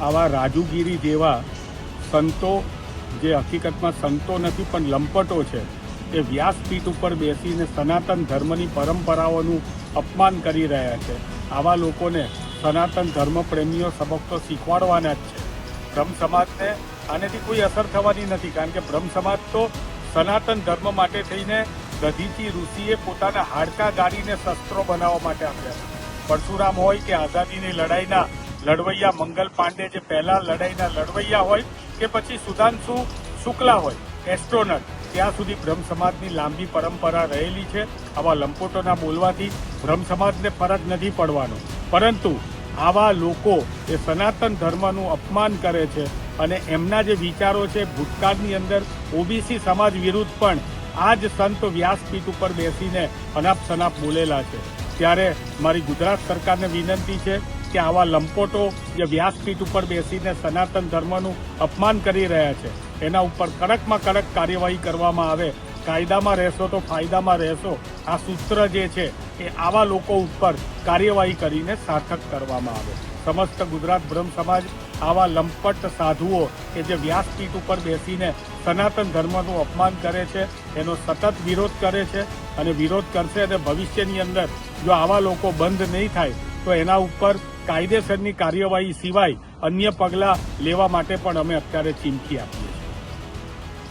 આવા રાજુગીરી જેવા સંતો, જે હકીકતમાં સંતો નથી, પણ લંપટો છે, એ વ્યાસપીઠ ઉપર બેસીને સનાતન ધર્મની પરંપરાઓનું અપમાન કરી રહ્યા છે. આવા લોકોને સનાતન ધર્મ પ્રેમીઓ સબકતો શીખવાડવાના જ છે. બ્રહ્મ સમાજને આનેથી કોઈ અસર થવાની નથી, કારણ કે બ્રહ્મ સમાજ તો સનાતન ધર્મ માટે થઈને દધીચી ઋષિએ પોતાના હાડકા ગાડીને શસ્ત્રો બનાવવા માટે આપ્યા પરશુરામ હોય કે આઝાદીની લડાઈના લડવૈયા મંગલ પાંડે જે પહેલા લડાઈના લડવૈયા હોય કે પછી સુધાંશુ શુક્લા હોય, એસ્ટ્રોનટ, ત્યાં સુધી બ્રહ્મ સમાજની લાંબી પરંપરા રહેલી છે. આવા લંપોટોના બોલવાથી બ્રહ્મ સમાજને ફરક નથી પડવાનો. પરંતુ આવા લોકો એ સનાતન ધર્મનું અપમાન કરે છે અને એમના જે વિચારો છે ભૂતકાળની અંદર ઓબીસી સમાજ વિરુદ્ધ પણ આ જ સંત વ્યાસપીઠ ઉપર બેસીને અનાપ સનાપ બોલેલા છે. ત્યારે મારી ગુજરાત સરકારને વિનંતી છે કે આવા લંપોટો જે વ્યાસપીઠ ઉપર બેસીને સનાતન ધર્મનું અપમાન કરી રહ્યા છે, એના ઉપર કડકમાં કડક કાર્યવાહી કરવામાં આવે, કાયદામાં રહેશો તો ફાયદામાં રહેશો. આ સૂત્ર જે છે, એ આવા લોકો ઉપર કાર્યવાહી કરીને સાર્થક કરવામાં આવે. સમસ્ત ગુજરાત બ્રહ્મ સમાજ આવા લંપટ સાધુઓ કે જે વ્યાસપીઠ ઉપર બેસીને સનાતન ધર્મનું અપમાન કરે છે, એનો સતત વિરોધ કરે છે અને વિરોધ કરશે અને ભવિષ્યની અંદર જો આવા લોકો બંધ નહીં થાય, તો એના ઉપર કાયદેસરની કાર્યવાહી સિવાય અન્ય પગલાં લેવા માટે પણ અમે અત્યારે ચીમકી આપી